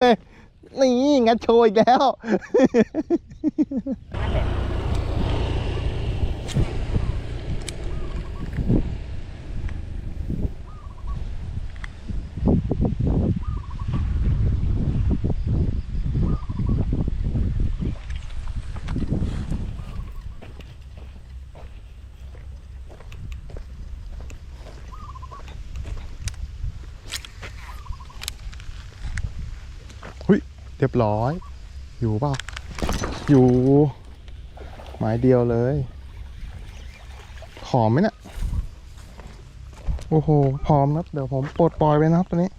เลยนี่งัดโชว์อีกแล้ว เรียบร้อย อยู่เปล่าอยู่ หมายเดียวเลย หอมไหมเนะี่ยโอ้โห พร้อมครับ เดี๋ยวผมปลดปล่อยไปนะครับตัวนี้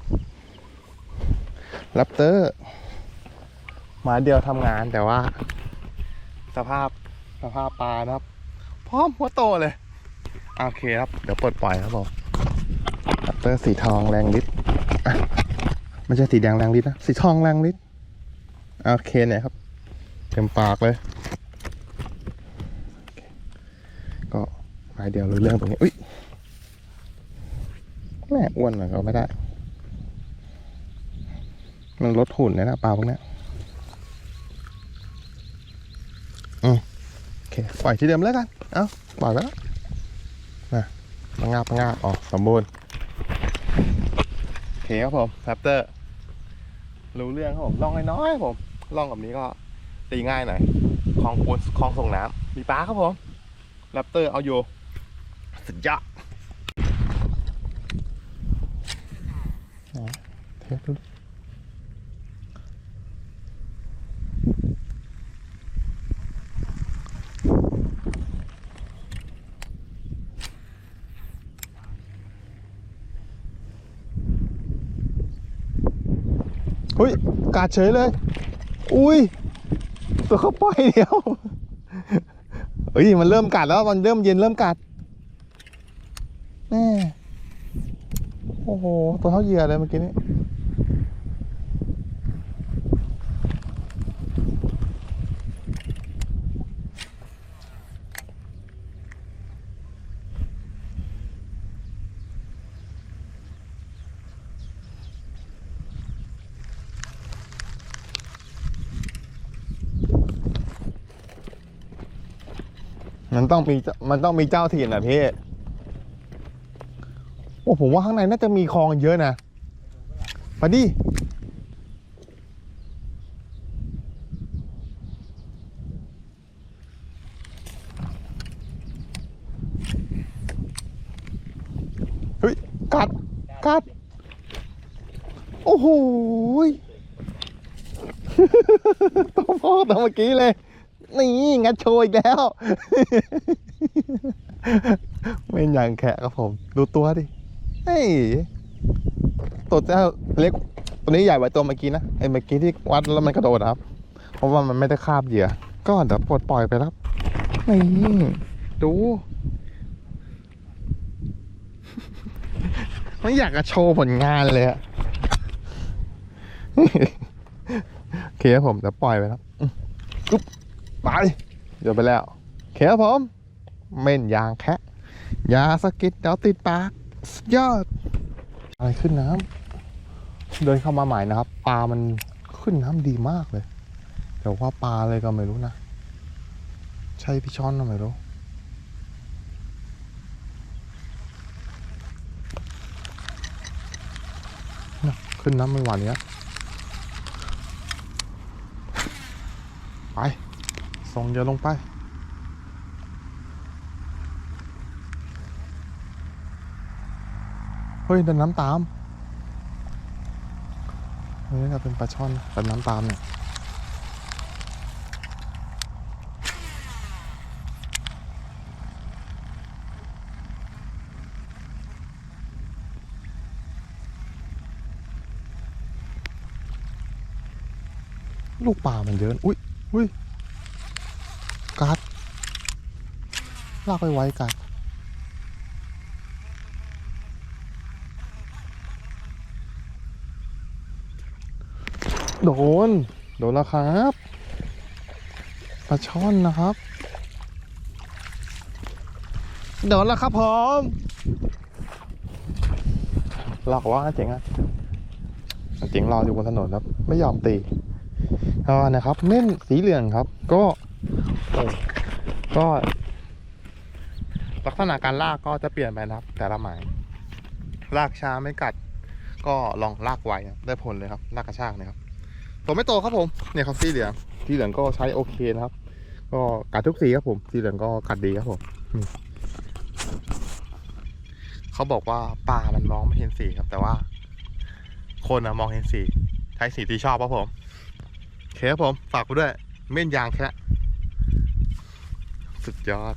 แรปเตอร์หมาเดียวทำงานแต่ว่า สภาพสภาพปลานะครับ พร้อมหัวโตเลย โอเคครับ เดี๋ยวปลดปล่อยครับผมแรปเตอร์สีทองแรงฤทธิ์ไม่ใช่สีแดงแรงฤทธิ์นะ สีทองแรงฤทธิ์ โอเคเนี่ยครับ เต็มปากเลย ก็หมายเดียวรู้เรื่องตรงนี้ อุ้ยแม่อ้วนหน่อยก็ไม่ได้ มันลดหุ่นเลยนะปลาพวกนี้อืมโอเค ปล่อยที่เดิมแล้วกัน เอ้าปล่อยไปแล้วนะมางาบมางาบอ๋อสมบูรณ์โอเคครับผมแรปเตอร์รู้เรื่องครับผมลองน้อยๆครับผม ล่องแบบนี้ก็ตีง่ายหน่อยคลองปูนคลองส่งน้ำมีปลาครับผมแรปเตอร์เอาอยู่สุดยอดเทสดูเฮ้ยกาดเฉยเลย อุ้ย ตัวเขาปล่อยเดียวเฮ้ยมันเริ่มกัดแล้วมันเริ่มเย็นเริ่มกัดแน่โอ้โห ตัวเท่าเหยื่อเลยเมื่อกี้นี้ มันต้องมีมันต้องมีเจ้าถิ่นอะพี่โอ้ผมว่าข้างในน่าจะมีคลองเยอะนะมาดิเฮ้ยกัดกัด โอ้โหตัวพ่อตัวเมื่อกี้เลย นี่งัดโชว์อีกแล้ว ไม่ย่างแขะครับผม ดูตัวดิเฮ้ยตัวเจ้าเล็กตัวนี้ใหญ่กว่าตัวเมื่อกี้นะไอ้เมื่อกี้ที่วัดแล้วมันกระโดดครับ เพราะว่ามันไม่ได้คาบเหยื่อ ก็เดี๋ยวปลดปล่อยไปครับนี่ดูไม่อยากจะโชว์ผลงานเลยอะโอเคครับผมเดี๋ยวปล่อยไปครับจุ๊บ ไปเดี๋ยวไปแล้วเคครับผมเม่นยางแคะยาสกิดเดี๋ยวติดปากสุดยอดอะไรขึ้นน้ำเดินเข้ามาใหม่นะครับปลามันขึ้นน้ำดีมากเลยแต่ว่าปลาอะไรก็ไม่รู้นะ ใช่พี่ช้อนก็ไม่รู้นะขึ้นน้ำไม่หวานเนี้ยไป ส่งเยอะลงไป เฮ้ยดันน้ำตามเฮ้ยน่าเป็นปลาช่อนดันน้ำตามเนี่ยลูกปลามันเยอะ อุ้ยอุ้ย กัดลากไปไว้กัดโดน โดนแล้วครับปลาช่อนนะครับ โดนแล้วครับผมหลอกว่าเจ๋งอะเจ๋งรออยู่บนถนนครับ ไม่ยอมตีก็นะครับ เม่นสีเหลืองครับ ก็ โอ้ก็ ลักษณะการลากก็จะเปลี่ยนไปนะครับ แต่ละหมาย ลากช้าไม่กัด ก็ลองลากไวครับได้ผลเลยครับ ลากกระชากนะครับตัวไม่โตครับผม เนี่ยครับสีเหลืองสีเหลืองก็ใช้โอเคนะครับ ก็กัดทุกสีครับผม สีเหลืองก็กัดดีครับผมอืมเขาบอกว่าปลามันมองไม่เห็นสีครับ แต่ว่า คนอะมองเห็นสีใช้สีที่ชอบครับผมโอเคครับผมฝากไปด้วย เม่นยางแค่ สุดยอด